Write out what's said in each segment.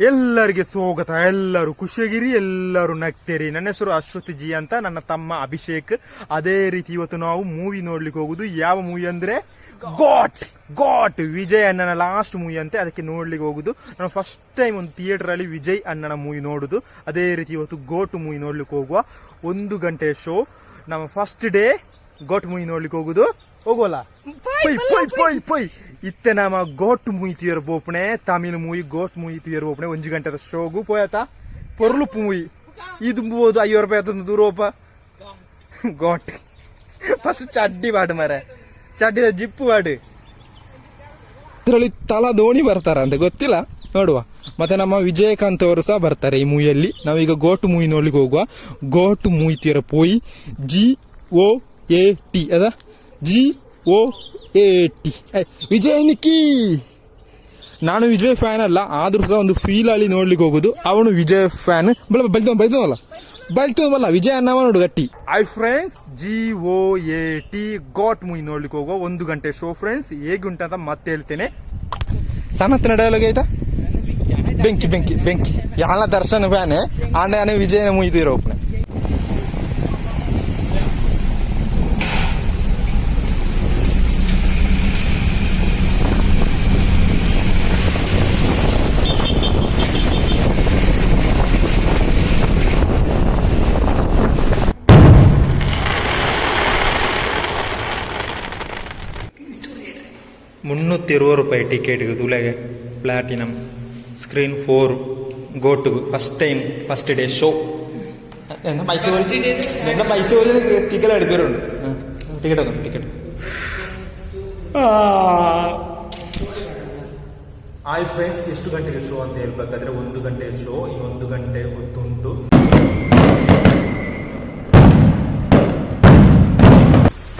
ಎಲ್ಲರಿಗೆ ಸ್ವಾಗತ, ಎಲ್ಲರೂ ಖುಷಿಯಾಗಿರಿ, ಎಲ್ಲರೂ ನಗ್ತೀರಿ ನನ್ನ ಹೆಸರು ಅಶ್ವತಿ ಜಿ ಅಂತ, ನನ್ನ ತಮ್ಮ ಅಭಿಷೇಕ್. ಅದೇ ರೀತಿ ಇವತ್ತು ನಾವು ಮೂವಿ ನೋಡ್ಲಿಕ್ಕೆ ಹೋಗುದು. ಯಾವ ಮೂವಿ ಅಂದ್ರೆ? ಗಾಟ್ ಗಾಟ್ ವಿಜಯ್ ಅಣ್ಣನ ಲಾಸ್ಟ್ ಮೂವಿ ಅಂತೆ, ಅದಕ್ಕೆ ನೋಡ್ಲಿಕ್ಕೆ ಹೋಗುದು. ನಾನು ಫಸ್ಟ್ ಟೈಮ್ ಒಂದು ಥಿಯೇಟರ್ ಅಲ್ಲಿ ವಿಜಯ್ ಅಣ್ಣನ ಮೂವಿ ನೋಡುದು. ಅದೇ ರೀತಿ ಇವತ್ತು ಗೋಟ್ ಮೂವಿ ನೋಡ್ಲಿಕ್ಕೆ ಹೋಗುವ. ಒಂದು ಗಂಟೆ ಶೋ ನಮ್ಮ ಫಸ್ಟ್ ಡೇ ಗೋಟ್ ಮುಯಿ ನೋಡ್ಲಿಕ್ಕೆ ಹೋಗುದು? ಹೋಗೋಲ್ಲ ಪೊಯ್ ಪೊಯ್ ಪೊಯ್ ಪೊಯ್ ಇತ್ತೆ ನಮ್ಮ ಗೋಟ್ ಮುಯಿ ತಿಯರ್ ಬೋಪಣೆ ತಮಿಳು ಮೂವಿ ಗೋಟ್ ಮುಯಿ ತಿಯರ್ ಬೋಪಣೆ ಒಂಜಿ ಗಂಟೆದ ಶೋಗು ಪೋಯತ. ಪೊರ್ಲು ಮೂಯಿ ಇದು ಬೋದು ಐವತ್ತು ರೂಪಾಯಿ ಆತಂದು ದೂರೋಪ. ಗೋಟ್. ಫಸ್ಟ್ ಚಡ್ಡಿ ಬಾಡು ಮರ. ಚಡ್ಡಿದ ಜಿಪ್ಪು ಬಾಡು ಇದರಲ್ಲಿ ತಲಾ ಬರ್ತಾರ ಬರ್ತಾರಂತೆ ಗೊತ್ತಿಲ್ಲ? ನೋಡುವ. ಮತ್ತೆ ನಮ್ಮ ವಿಜಯಕಾಂತ್ ಅವರು ಸಹ ಬರ್ತಾರೆ ಈ ಮೂವಿಯಲ್ಲಿ ನಾವೀಗ ಗೋಟು ಮೂವಿ ನೋಡ್ಲಿಕ್ಕೆ ಹೋಗುವ. ಗೋಟು ಮೂವಿ ತೀರ ಪೋಯಿ. ಜಿ ಓ ಎ ಟಿ ಅದ? G O A T Vijay ನಿಕ್ಕಿ! ನಾನು ವಿಜಯ್ ಫ್ಯಾನ್ ಅಲ್ಲ ಆದರೂ ಸಹ ಒಂದು ಫೀಲ್ ಅಲ್ಲಿ ನೋಡ್ಲಿಕ್ಕೆ ಹೋಗುದು. ಅವನು ವಿಜಯ್ ಫ್ಯಾನ್ ಬೈತ ಬೈತವಲ್ಲ ಬೈತವಲ್ಲ ವಿಜಯ್ ಅನ್ನವ ನೋಡು ಗಟ್ಟಿ. Hi friends G O A T GOAT movie ನೋಡ್ಲಿಕ್ಕೆ ಹೋಗುವ. ಒಂದು ಗಂಟೆ ಶೋ ಫ್ರೆಂಡ್ಸ್ ಹೇಗುಂಟು ಅಂತ ಮತ್ತೆ ಹೇಳ್ತೇನೆ. ಸನತ್ ಡೈಲಾಗ್ ಆಯ್ತಾ? ಬೆಂಕಿ ಬೆಂಕಿ ಬೆಂಕಿ. ಯಾಳ ದರ್ಶನ ಫ್ಯಾನ್ ಆಂಡಾನೆ ವಿಜಯನ ಮೂವಿ முந்நூற்றி ಇರುವ ರೂಪಾಯಿ டிக்கெட் இருக்குது platinum screen four go to first time first day show ಎಂದ ಮೈಸೂರು ಎಂದ ಮೈಸೂರಿನ ಟಿಕೆಟ್ എടുക്കാറുണ്ട് ticket ticket ticket hi friends ಎಷ್ಟು ಗಂಟೆಗೆ ಶೋ ಅಂತ ಹೇಳ್ಬೇಕಾದ್ರೆ ಒಂದು ಗಂಟೆ ಶೋ ಈಗ ಒಂದು ಗಂಟೆ ಹೊತ್ತುಂಟು.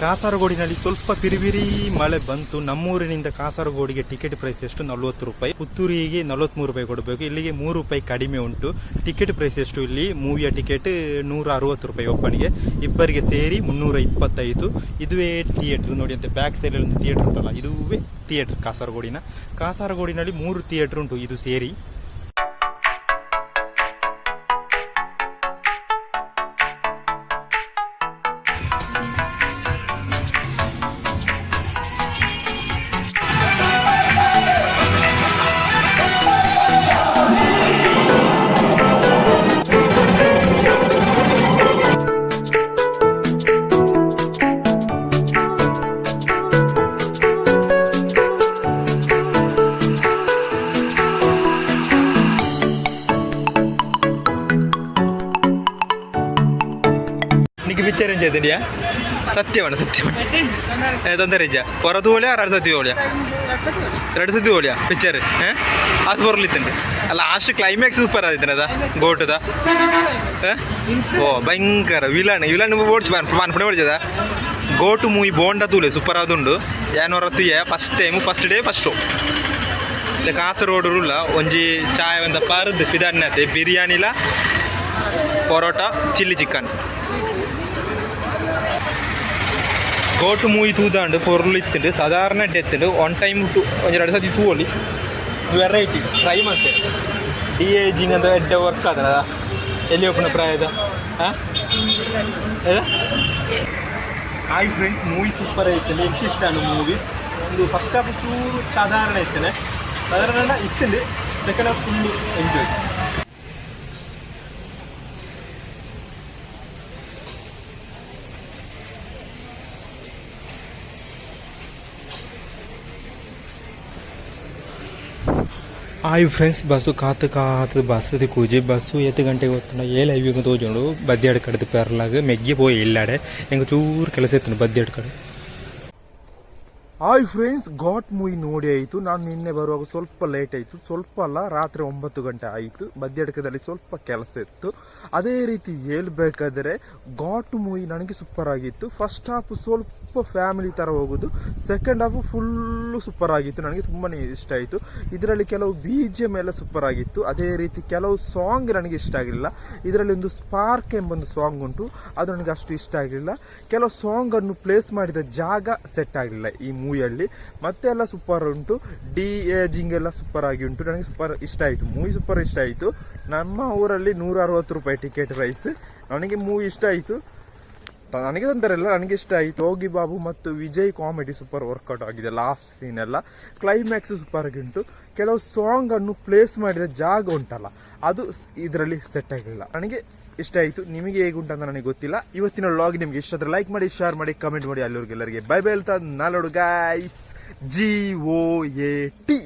ಕಾಸರಗೋಡಿನಲ್ಲಿ ಸ್ವಲ್ಪ ಪಿರಿಬಿರಿ ಮಳೆ ಬಂತು. ನಮ್ಮೂರಿನಿಂದ ಕಾಸರಗೋಡಿಗೆ ಟಿಕೆಟ್ ಪ್ರೈಸ್ ಎಷ್ಟು? ನಲ್ವತ್ತು ರೂಪಾಯಿ. ಪುತ್ತೂರಿಗೆ ನಲವತ್ತ್ಮೂರು ರೂಪಾಯಿ ಕೊಡಬೇಕು. ಇಲ್ಲಿಗೆ ಮೂರು ರೂಪಾಯಿ ಕಡಿಮೆ ಉಂಟು. ಟಿಕೆಟ್ ಪ್ರೈಸ್ ಎಷ್ಟು? ಇಲ್ಲಿ ಮೂವಿಯ ಟಿಕೆಟ್ ನೂರ ಅರವತ್ತು ರೂಪಾಯಿ ಒಬ್ಬನಿಗೆ. ಇಬ್ಬರಿಗೆ ಸೇರಿ ಮುನ್ನೂರ ಇಪ್ಪತ್ತೈದು ಇದುವೇ ಥಿಯೇಟ್ರ್ ನೋಡಿ ಅಂತ. ಬ್ಯಾಕ್ ಸೈಡಲ್ಲಿ ಒಂದು ಥಿಯೇಟ್ರ್ ಉಂಟಲ್ಲ, ಇದುವೇ ಥಿಯೇಟ್ರ್ ಕಾಸರಗೋಡಿನ. ಕಾಸರಗೋಡಿನಲ್ಲಿ ಮೂರು ಥಿಯೇಟ್ರ್ ಉಂಟು. ಇದು ಸೇರಿ. ನಿಮಗೆ ಪಿಚ್ಚ ಅರೇಂಜ್ ಆಯ್ತು ಇಂಡಿಯಾ ಸತ್ಯ ಮಾಡ ಸತ್ಯ ಮಾಡ ಅರೇಂಜ್ ಹೊರದು ಹೋಳಿ ಆರ ಸತಿ ಹೋಳಿಯಾ ಎರಡು ಸತಿ ಹೋಳಿಯಾ ಪಿಚ್ಚರ್ ಹಾಂ ಅದು ಬರಲಿತ್ತು ಅಲ್ಲ ಲಾಸ್ಟ್ ಕ್ಲೈಮ್ಯಾಕ್ಸ್ ಸೂಪರ್ ಆಯ್ತು ಅದ ಗೋಟದ ಓ ಭಯಂಕರ ವಿಲಾಣ ವಿಲಾಣ ಓಡಿಸಿ ಬಾನ್ ಪಾನ್ ಪಡೆ ಓಡಿಸಿದ ಗೋಟು ಮೂ ಈ ಬೋಂಡ ತೂಳೆ ಸೂಪರ್ ಅದು ಉಂಡು ಏನೋ ಯಾ first time first day first show ಇಲ್ಲಿ ಕಾಸು ರೋಡ್ ಉಳ್ಳ ಒಂಜಿ ಚಾಯ್ ಒಂದಪ್ಪ ಅರ್ಧ ಪಿದಾನ್ಯತೆ ಬಿರಿಯಾನಿಲ್ಲ parotta chilli chicken GOAT movie ತೂದಾಂಡು ಪೊರ್ಲು ಇತ್ತುಂಡು ಸಾಧಾರಣ ಡೆತ್ತುಂಡು ಒನ್ ಟೈಮ್ ಟು ಒಂಜಿ ಎರಡು ಸತಿ ತೂವೊಲಿ ವೆರೈಟಿ ಟ್ರೈ ಮಾಡ್ತೆ ಡಿ ಏಜಿಂಗ್ ಅಂತ ಎಡ್ಡೆ ವರ್ಕ್ ಆದ ಎಲ್ಲಿ ಒಪ್ಪನ ಪ್ರಾಯದ ಹಾಂ ಹಾಯ್ ಫ್ರೆಂಡ್ಸ್ ಮೂವಿ ಸೂಪರ್ ಐತಲ್ಲ ಎಂತ ಇಷ್ಟ ಮೂವಿ ಒಂದು ಫಸ್ಟ್ ಹಾಫ್ ಚೂರು ಸಾಧಾರಣ ಇತ್ತನೆ ಸಾಧಾರಣ ಇತ್ತಂಡು second half full enjoy hi friends, bus ಕಾತು ಕಾತು ಬಸ್ಸದು ಕೂಜಿ. ಬಸ್ಸು ಎತ್ತು ಗಂಟೆಗೆ ಹೋಗ್ತಾನೆ ಏಳು ಐವಿಗೆ ತೋಜೋಡು ಬದ್ದಿ ಕಡೆದು ಪೆರ್ಲಾಗ, ಮೆಗ್ಗಿ ಪೋಯಿ ಇಲ್ಲಾಡೆ. ಹೆಂಗೆ ಚೂರು ಕೆಲಸ ಇತ್ತು ಬದ್ದಿ ಹಾಯ್ ಫ್ರೆಂಡ್ಸ್ ಗಾಟ್ ಮೂವಿ ನೋಡಿ ಆಯಿತು. ನಾನು ನಿನ್ನೆ ಬರುವಾಗ ಸ್ವಲ್ಪ ಲೇಟ್ ಆಯಿತು. ಸ್ವಲ್ಪ ಅಲ್ಲ, ರಾತ್ರಿ ಒಂಬತ್ತು ಗಂಟೆ ಆಯಿತು. ಮಧ್ಯಡಕದಲ್ಲಿ ಸ್ವಲ್ಪ ಕೆಲಸ ಇತ್ತು. ಅದೇ ರೀತಿ ಹೇಳ್ಬೇಕಾದ್ರೆ ಗಾಟ್ ಮೂವಿ ನನಗೆ ಸೂಪರ್ ಆಗಿತ್ತು. ಫಸ್ಟ್ ಹಾಫ್ ಸ್ವಲ್ಪ ಫ್ಯಾಮಿಲಿ ಥರ ಹೋಗೋದು. ಸೆಕೆಂಡ್ ಹಾಫ್ ಫುಲ್ಲು ಸೂಪರ್ ಆಗಿತ್ತು. ನನಗೆ ತುಂಬಾ ಇಷ್ಟ ಆಯಿತು. ಇದರಲ್ಲಿ ಕೆಲವು ಬಿ ಜಿ ಎಂ ಎಲ್ಲ ಸೂಪರ್ ಆಗಿತ್ತು. ಅದೇ ರೀತಿ ಕೆಲವು ಸಾಂಗ್ ನನಗೆ ಇಷ್ಟ ಆಗಲಿಲ್ಲ ಇದರಲ್ಲಿ ಒಂದು ಸ್ಪಾರ್ಕ್ ಎಂಬೊಂದು ಸಾಂಗ್ ಉಂಟು. ಅದು ನನಗೆ ಅಷ್ಟು ಇಷ್ಟ ಆಗಲಿಲ್ಲ ಕೆಲವು ಸಾಂಗನ್ನು ಪ್ಲೇಸ್ ಮಾಡಿದ ಜಾಗ ಸೆಟ್ ಆಗಲಿಲ್ಲ ಈ ಮೂವಿಯಲ್ಲಿ. ಮತ್ತೆ ಎಲ್ಲ ಸೂಪರ್ ಉಂಟು. ಡಿ ಏಜಿಂಗ್ ಎಲ್ಲ ಸೂಪರ್ ಆಗಿ ಉಂಟು. ನನಗೆ ಸೂಪರ್ ಇಷ್ಟ ಆಯಿತು. ಮೂವಿ ಸೂಪರ್ ಇಷ್ಟ ಆಯಿತು. ನಮ್ಮ ಊರಲ್ಲಿ ನೂರ ಅರವತ್ತು ರೂಪಾಯಿ ಟಿಕೆಟ್ ಪ್ರೈಸ್ ನನಗೆ ಮೂವಿ ಇಷ್ಟ ಆಯಿತು. ನನಗೆ ತೊಂದರೆ ಇಲ್ಲ ನನಗೆ ಇಷ್ಟ ಆಯಿತು. ಹೋಗಿ ಬಾಬು ಮತ್ತು Vijay comedy super work out ಆಗಿದೆ. ಲಾಸ್ಟ್ ಸೀನ್ ಎಲ್ಲ. ಕ್ಲೈಮ್ಯಾಕ್ಸ್ ಸೂಪರ್ ಆಗಿ ಉಂಟು. ಕೆಲವು ಸಾಂಗ್ ಅನ್ನು ಪ್ಲೇಸ್ ಮಾಡಿದ ಜಾಗ ಉಂಟಲ್ಲ. ಅದು ಇದರಲ್ಲಿ ಸೆಟ್ ಆಗಲಿಲ್ಲ ನನಗೆ ಇಷ್ಟ ಆಯ್ತು? ನಿಮಗೆ ಹೇಗೆ ಉಂಟಂತ ನನಗೆ ಗೊತ್ತಿಲ್ಲ. ಇವತ್ತಿನ ಲಾಗ್ ನಿಮ್ಗೆ ಇಷ್ಟ ಲೈಕ್ ಮಾಡಿ ಶೇರ್ ಮಾಡಿ ಕಮೆಂಟ್ ಮಾಡಿ ಅಲ್ಲಿವ್ರಿಗೆಲ್ಲರಿಗೆ ಬೈ ಬೈ ಹೇಳ್ತಾ ನಾಲೋಡು guys G O A T